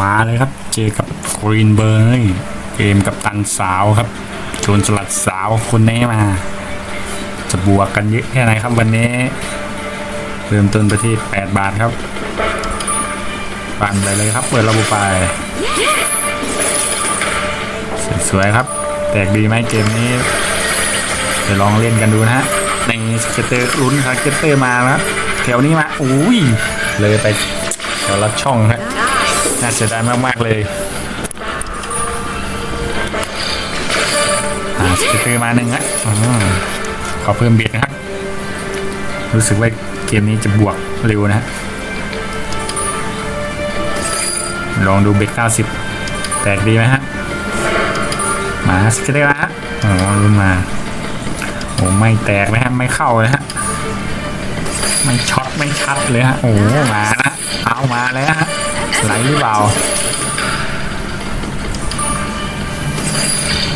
มาเลยครับ เจอกับกรีนเบอร์เกมกับตันสาวครับโจนสลัดสาวคนนี้มา จะบวกกันเยอะแค่ไหนครับวันนี้ เริ่มต้นไปที่ 8 บาทครับปั่นไปเลยครับ เปิดระบบไปสวยๆครับ แตกดีไหมเกมนี้เดี๋ยวลองเล่นกันดูนะฮะในสเก็ตเตอร์ลุ้นครับสเก็ตเตอร์มาแล้วแถวนี้มาอุ้ยเลยไปแถวละช่องครับ น่าเสียดายมาก ๆ เลยอ่าสก็ตเตอร์มาหนึ่งฮะอืมขอเพิ่มเบียดนะครับ รู้สึกว่าเกมนี้จะบวกเร็วนะฮะ ลองดูเบ็ด90แตกดีไหมฮะ มาสก็ตเตอร์นะฮะอ๋อรุนมา โอ้ไม่แตกนะฮะ ไม่เข้าเลยฮะ ไม่ช็อตไม่ชัดเลยฮะ โอ้มานะเอามาแล้วฮะ ไหลหรือเปล่า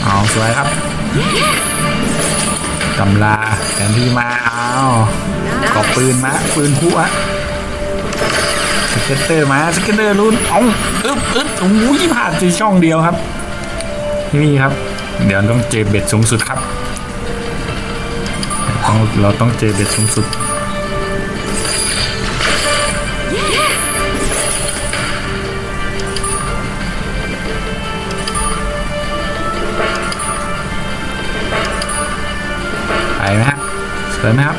เอาสวยครับกำลาแทนที่มาเอาก็ปืนมาปืนคู่อะสเก็ตเตอร์มาสเก็ตเตอร์รุ่นเอาอึ๊บอึ๊บโอ้ยผ่านที่ช่องเดียวครับนี่ครับ เดี๋ยวต้องเจเบ็ดสูงสุดครับต้องเราต้องเจเบ็ดสูงสุด สวยไหมครับ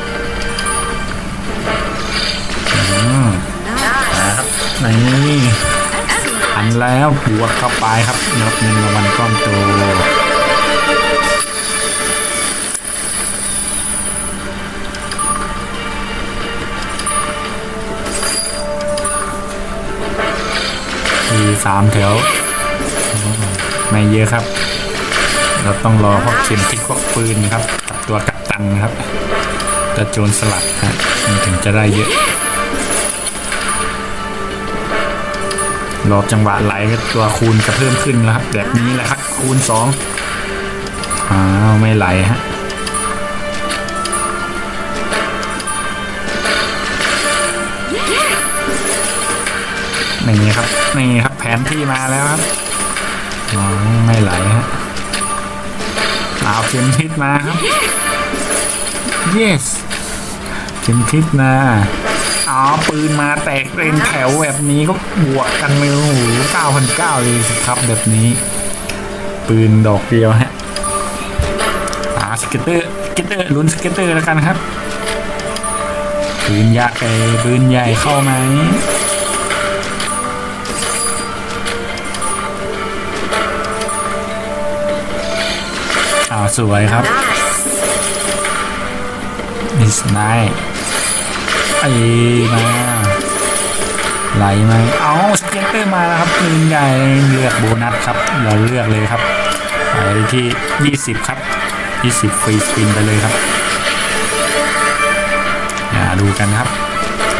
อืมนะครับนี่หันแล้วบวกเข้าไปครับยกเงินรางวัลก้อนโตมีสามแถวอืมไม่เยอะครับ เราต้องรอพวกเข็มทิศพวกปืนครับกับ ตัวกัปตันครับ จะโจรสลัดฮะมันถึงจะได้เยอะ รอจังหวะไหลก็ตัวคูณจะเพิ่มขึ้นแล้วครับ แบบนี้แหละครับคูณสองอ้าวไม่ไหลฮะนี่ครับนี่ครับแผนที่มาแล้วครับอ๋อไม่ไหลฮะเอาเข็มทิศมาครับ yes เข็มทิศนะอ๋อปืนมาแตกเป็นแถวแบบนี้ก็บวกกันเลยโอ้โหเก้าพันเก้าเลยสิครับแบบนี้ ปืนดอกเดียวฮะอ่าสเก็ตเตอร์สเก็ตเตอร์ลุ้นสเก็ตเตอร์แล้วกันครับ ปืนใหญ่เอ้ยปืนใหญ่เข้าไหมอ้าสวยครับ is nice ไอ้มาไหลไหมเอาสเก็ตเตอร์มาแล้วครับปืนใหญ่เลือกโบนัสครับ เราเลือกเลยครับไปที่ 20 ครับ 20 ฟรีสปินไปเลยครับอ่าดูกันครับ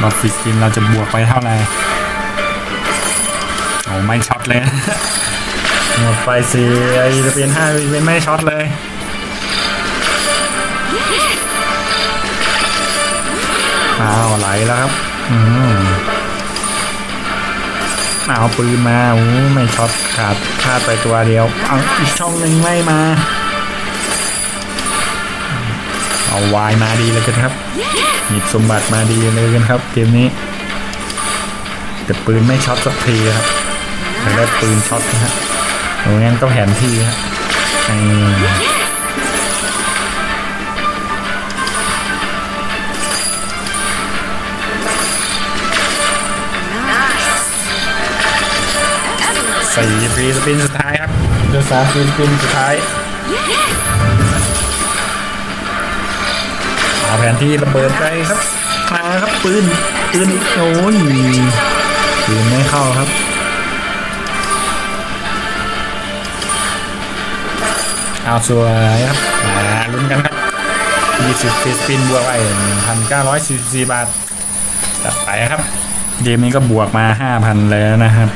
รอบฟรีสปินเราจะบวกไปเท่าไหร่โอ้ไม่ช็อตเลยหมดไปสิไอจะเป็นห้าเป็นไม่ช็อตเลย อ้าวไหลแล้วครับ อืมเอาปืนมาโอ้ไม่ช็อตขาดพลาดไปตัวเดียว เอาอีกช่องหนึ่งไม่มา เอาวายมาดีเลยกันครับ หยิบสมบัติมาดีเลยกันครับ เกมนี้ แต่ปืนไม่ช็อตสักทีครับอยาได้ปืนช็อตนะฮะโอ้งั้นก็แผนที่ฮะไอ้ สี่ฟรีสปินสุดท้ายครับเดือสามฟรีสปินสุดท้ายเอาแผนที่ระเบิดไปครับมาครับปืนปืนอีกโอ้ยปืนไม่เข้าครับเอาสวยครับมาลุ้นกันครับ20ฟิสปินบวกไป1,944บาทจัดไปครับเกมนี้ก็บวกมา5,000แล้วนะครับ